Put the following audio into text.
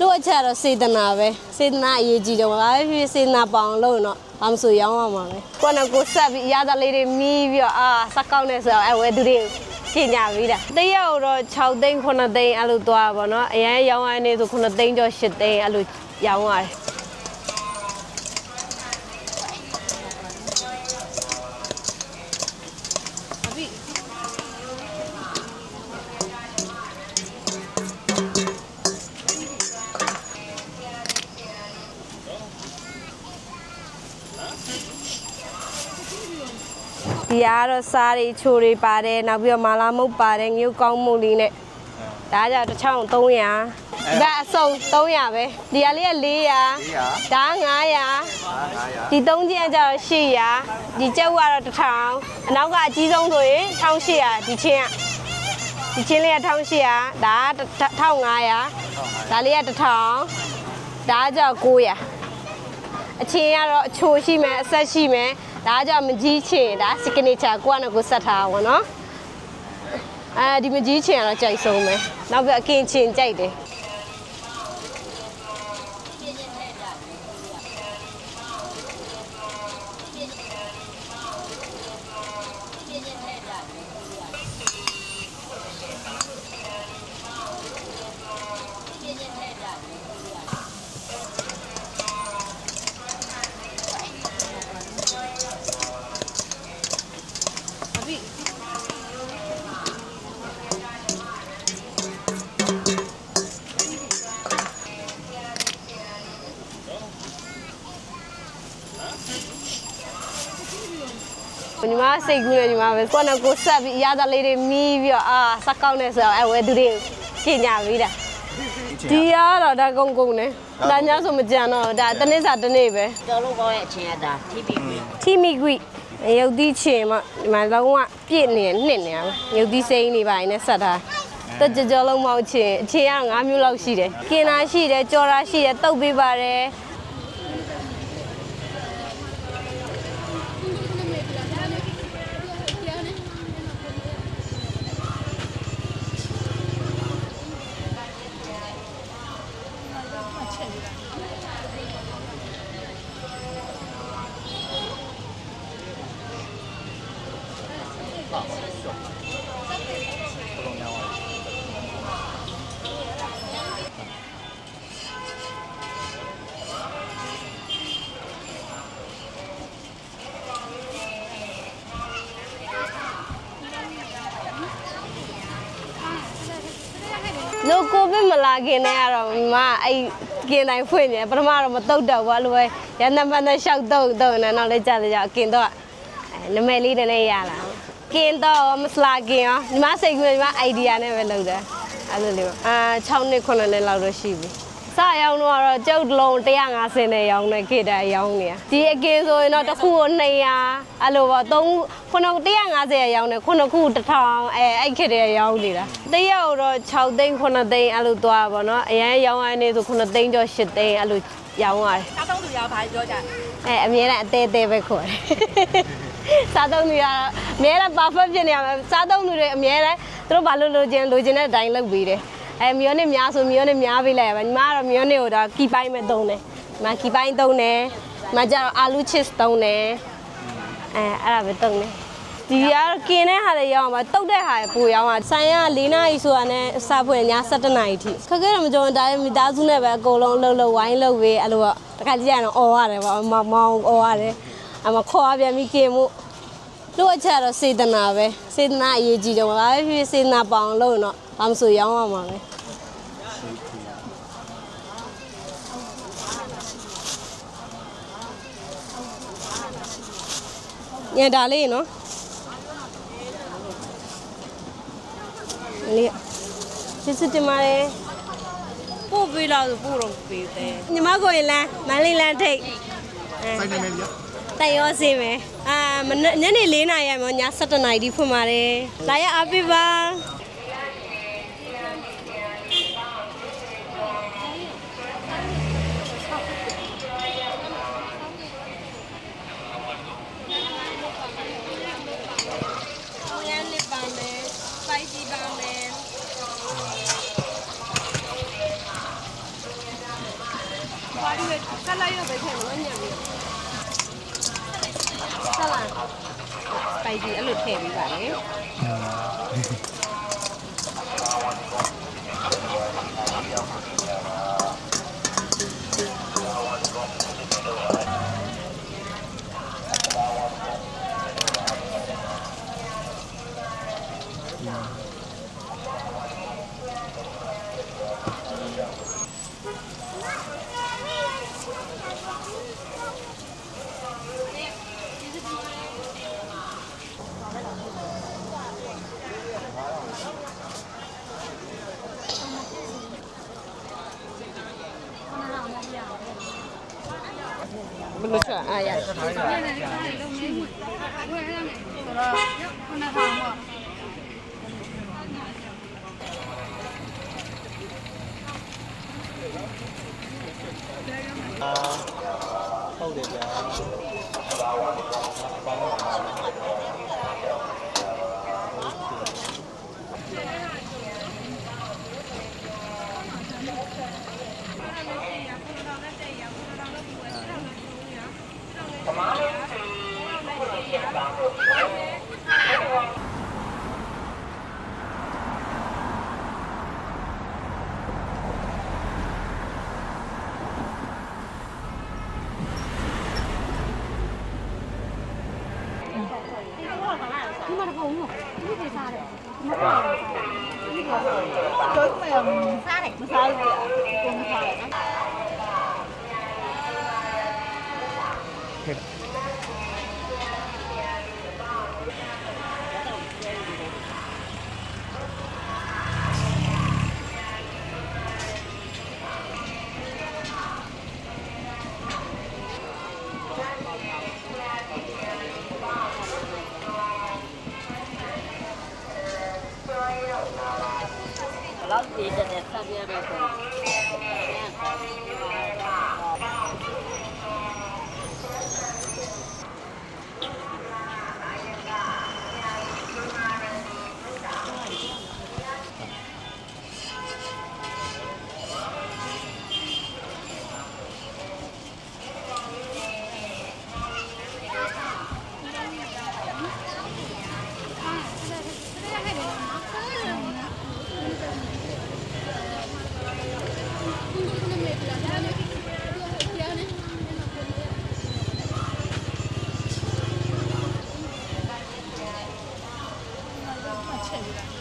တို့အချက်တော့စေတနာပဲစေတနာအရေးကြီးတယ်ဘာပဲဖြစ်ဖြစ်စေတနာပေါအောင်လုပ်ရင်တော့ဘာမဆိုရောင်းရမှာပဲကိုယ်ကကိုယ်ဆက်ပြီးအရသာလေးတွေမီးပြီးတော့အာစက်ကောက်နေဆိုတော့အဲဝဲသူတွေပညာပြီးတာတရက်တော့6သိန်း9သိန်းအဲ့လိုသွားပါတော့အရင်ရောင်းရနေဆို9သိန်းကျော်10သိန်းအဲ့လိုရောင်းရတယ် ဒီကတော့စားတွေချိုတွေပါတယ်နောက်ပြီးတော့မာလာမုတ်ပါတယ်ငရုတ်ကောင်းမှုလေးနဲ့ဒါကြတော့1300ဒါအစုံ300ပဲဒီကလေးက400ဒါ900ဒီ3ချင်းကကြတော့800ဒီကျုပ်ကတော့1000အနောက်ကအကြီးဆုံးဆိုရင်1800ဒီချင်းကဒီချင်းလေးက1800ဒါက1500ဒါလေးက1000ဒါကကြတော့900အချင်းကတော့အချိုရှိမယ်အဆက်ရှိမယ် ဒါကကြောင့်မကြီးချင်ဒါ signature ကိုကလည်းကိုဆက်ထားတာပေါ့နော်အဲဒီမကြီးချင်ကတော့ကြိုက်ဆုံးပဲနောက်ပြီးအကင်ချင်ကြိုက်တယ် ညီမစိတ်ကူးနေညီမပဲကိုကလည်းကိုဆက်ပြီးအရသာလေးတွေမီးပြီးတော့အာစက်ကောက်နေဆိုတော့အဲဝဲသူတွေပညာပြီးတာဒီရတော့ဒါကုန်းကုန်းနေဒါညဆိုမကြံတော့ဒါတနေ့စာတနေ့ပဲတော်လို့ကောင်းရဲ့အချင်းရတာထိပြီးပြီထီမီကွိရုပ်သီးချင်မှဒီမှာလုံးဝပြည့်နေနှစ်နေရမယ်ရုပ်သီးစိမ်းနေပါရင်လည်းဆက်ထားတက်ကြကြလုံးမောက်ချင်အချင်က၅မျိုးလောက်ရှိတယ်ကင်နာရှိတယ်ကြော်ရာရှိတယ်တုတ်ပေးပါတယ် လို့ကိုဗစ်မလာခင်တည်းကတော့မအဲ့ကင်တိုင်းဖွင့်နေတယ်ပထမတော့မတုတ်တော့ဘူးအဲ့လိုပဲရန်နံပါတ်နဲ့ရှောက်တုတ်တုတ်နေနောက်လေးကြာကြာကင်တော့အဲနမဲလေးတည်းလေးရလာကင်တော့မစလာကင်ရောညီမစိတ်ကူညီမအိုင်ဒီယာနဲ့ပဲလုပ်တယ်အဲ့လိုလေးအာ6နှစ်9နှစ်လောက်တော့ရှိပြီ စရောင်းတော့တော့ကျုပ်တစ်လုံး150နဲ့ရောင်းနေခေတ္တရောင်းနေဒီအကင်ဆိုရင်တော့တစ်ခုကို200အဲ့လိုပေါ့3ခုန150ရရောင်းနေခုနခု1000အဲအဲ့ခေတ္တရောင်းနေတာတရက်တော့6သိန်း9သိန်းအဲ့လိုသွားပါတော့အရင်ရောင်းရနေဆို9သိန်းကျော်10သိန်းအဲ့လိုရောင်းရတယ်စားသုံးသူရောဘာပြောကြအဲအမြဲတမ်းအသေးသေးပဲခေါ်တယ်စားသုံးသူကတော့အမြဲတမ်း perfect ဖြစ်နေရမယ်စားသုံးသူတွေအမြဲတမ်းသူတို့ဘာလို့လိုချင်လိုချင်တဲ့အတိုင်းလုပ်ပေးတယ် အဲမီယိုနစ်များဆိုမီယိုနစ်များပေးလိုက်ရပါညီမကတော့မီယိုနစ်ကိုတော့ကီပိုင်းပဲသုံးတယ်ညီမကီပိုင်းသုံးတယ်ညီမကျတော့အာလူချစ်သုံးတယ်အဲအဲ့ဒါပဲသုံးတယ်ဒီကတော့กินတဲ့ဟာတွေရောင်းမှာတုတ်တဲ့ဟာတွေပိုရောင်းတာဆိုင်က၄နာရီဆိုတာနဲ့စားဖွင့်ည7နာရီထိခက်ခဲတော့မကြုံဒါပေမဲ့မိသားစုနဲ့ပဲအကုန်လုံးအလုပ်လုပ်ဝိုင်းလုပ်ပြီးအဲ့လိုပေါ့တခါကြည့်ရတော့អော်ရတယ်ပေါ့မောင်မောင်អော်ရတယ်အမခေါ်ပြန်ပြီးกินမှုတို့အချက်တော့စေတနာပဲစေတနာအရေးကြီးတယ်ဘာပဲဖြစ်ဖြစ်စေတနာပေါအောင်လုပ်ရင်တော့ ဘာမဆိုရောင်းရမှာပဲညဒါလေးနော်လေးကျေးဇူးတင်ပါတယ်ပို့ပေးလားဆိုပို့တော့ပေးတယ်ညီမကိုရင်လမ်းမန္တလေးလမ်းထိပ်စိုက်နေမယ်ဗျာတိုင်ရောစေးမယ်အာမနက်ညနေ4နာရီမှည7နာရီထိဖွင့်ပါတယ်လာရအားပေးပါရန်လေးပါမယ် spicy ပါမယ် ဘာလို့လဲဆက်လိုက်တော့ပဲထည့်လို့ညံ့ပြီးဆက်လာစပိုက်စီအဲ့လိုထည့်ပေးပါလေ ဘယ်လို 그만해 봐 어머 이게 잘해 그만해 이거 조금만 잘해 무사히 무사히 ရမယ်ဆို ဟ